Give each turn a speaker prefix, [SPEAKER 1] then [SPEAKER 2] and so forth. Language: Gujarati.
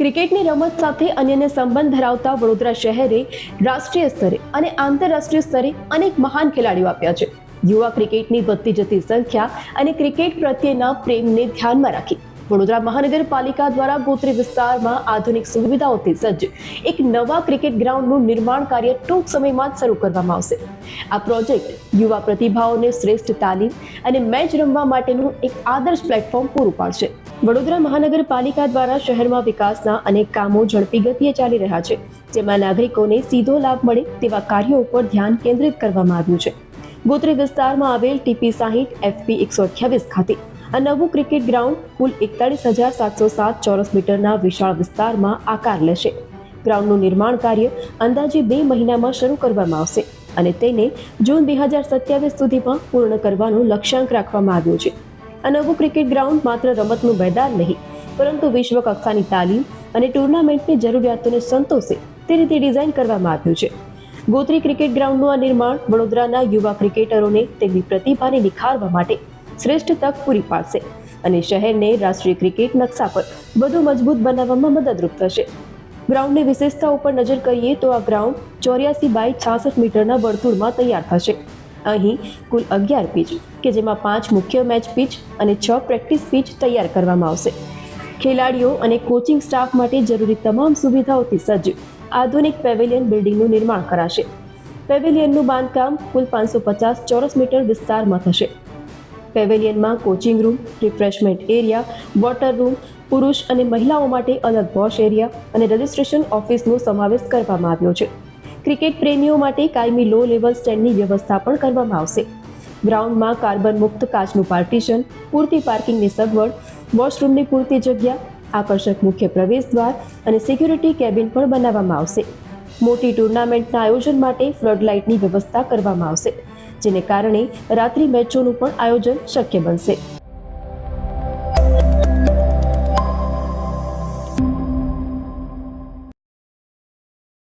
[SPEAKER 1] ક્રિકેટની રમત સાથે અન્યને સંબંધ ધરાવતા વડોદરા શહેરે રાષ્ટ્રીય સ્તરે અને આંતરરાષ્ટ્રીય સ્તરે અનેક મહાન ખેલાડીઓ આપ્યા છે. યુવા ક્રિકેટની વધતી જતી સંખ્યા અને ક્રિકેટ પ્રત્યેના પ્રેમને ધ્યાનમાં રાખી. વડોદરા મહાનગરપાલિકા દ્વારા ગોત્રી વિસ્તારમાં આધુનિક સુવિધાઓથી સજ્જ એક નવા ક્રિકેટ ગ્રાઉન્ડનું નિર્માણ કાર્ય ટૂંક સમયમાં જ શરૂ કરવામાં આવશે. આ પ્રોજેક્ટ યુવા પ્રતિભાઓને શ્રેષ્ઠ તાલીમ અને મેચ રમવા માટેનું એક આદર્શ પ્લેટફોર્મ પૂરું પાડશે. વડોદરા મહાનગરપાલિકા દ્વારા શહેરમાં વિકાસના અનેક કામો ઝડપી ગતિએ ચાલી રહ્યા છે, જેમાં નાગરિકોને સીધો લાભ મળે તેવા કાર્યો ઉપર ધ્યાન કેન્દ્રિત કરવામાં આવ્યું છે. ગોત્રી વિસ્તારમાં આવેલ ટીપી સાહીઠ, એફપી એકસો અઠ્યાવીસ ખાતે આ નવું ક્રિકેટ ગ્રાઉન્ડ કુલ એકતાળીસ હજાર સાતસો સાત ચોરસ મીટરના વિશાળ વિસ્તારમાં આકાર લેશે. ગ્રાઉન્ડનું નિર્માણ કાર્ય અંદાજે બે મહિનામાં શરૂ કરવામાં આવશે અને તેને જૂન બે હજાર સત્યાવીસ સુધીમાં પૂર્ણ કરવાનું લક્ષ્યાંક રાખવામાં આવ્યું છે. આ નવું ક્રિકેટ ગ્રાઉન્ડ માત્ર રમતનું મેદાન નહીં, પરંતુ વિશ્વ કક્ષાની તાલીમ અને ટુર્નામેન્ટની જરૂરિયાતોને સંતોષે તે રીતે ડિઝાઇન કરવામાં આવ્યું છે. ગોત્રી ક્રિકેટ ગ્રાઉન્ડનું આ નિર્માણ વડોદરાના યુવા ક્રિકેટરોને તેમની પ્રતિભાને નિખારવા માટે શ્રેષ્ઠ તક પૂરી પાડશે અને શહેરને રાષ્ટ્રીય ક્રિકેટ નકશા પર વધુ મજબૂત બનાવવામાં મદદરૂપ થશે. ગ્રાઉન્ડની વિશેષતાઓ પર નજર કરીએ તો આ ગ્રાઉન્ડ ચોર્યાસી બાય છાસઠ મીટરના વર્તુળમાં તૈયાર થશે. અહીં કુલ અગિયાર પીચ, કે જેમાં પાંચ મુખ્ય મેચ પીચ અને છ પ્રેક્ટિસ પીચ તૈયાર કરવામાં આવશે. ખેલાડીઓ અને કોચિંગ સ્ટાફ માટે જરૂરી તમામ સુવિધાઓથી સજ્જ, આધુનિક પેવેલિયન બિલ્ડિંગનું નિર્માણ કરાશે. પેવેલિયનનું બાંધકામ કુલ પાંચસો પચાસ ચોરસ મીટર વિસ્તારમાં થશે. પેવેલિયનમાં coaching room, refreshment area, water room, પુરુષ અને મહિલાઓ માટે અલગ વોશ એરિયા અને રજિસ્ટ્રેશન ઓફિસનો સમાવેશ કરવામાં આવ્યો છે. ક્રિકેટ પ્રેમીઓ માટે કાયમી લો લેવલ સ્ટેન્ડની વ્યવસ્થા પણ કરવામાં આવશે. ગ્રાઉન્ડમાં કાર્બન મુક્ત કાચનું પાર્ટીશન પૂરતી પાર્કિંગની સગવડ વોશરૂમની પૂરતી જગ્યા, આકર્ષક મુખ્ય પ્રવેશ દ્વાર અને સિક્યુરિટી કેબિન પણ બનાવવામાં આવશે. મોટી ટુર્નામેન્ટના આયોજન માટે ફ્લડ લાઇટની વ્યવસ્થા કરવામાં આવશે, જેને કારણે રાત્રિ મેચોનું પણ આયોજન શક્ય બનશે.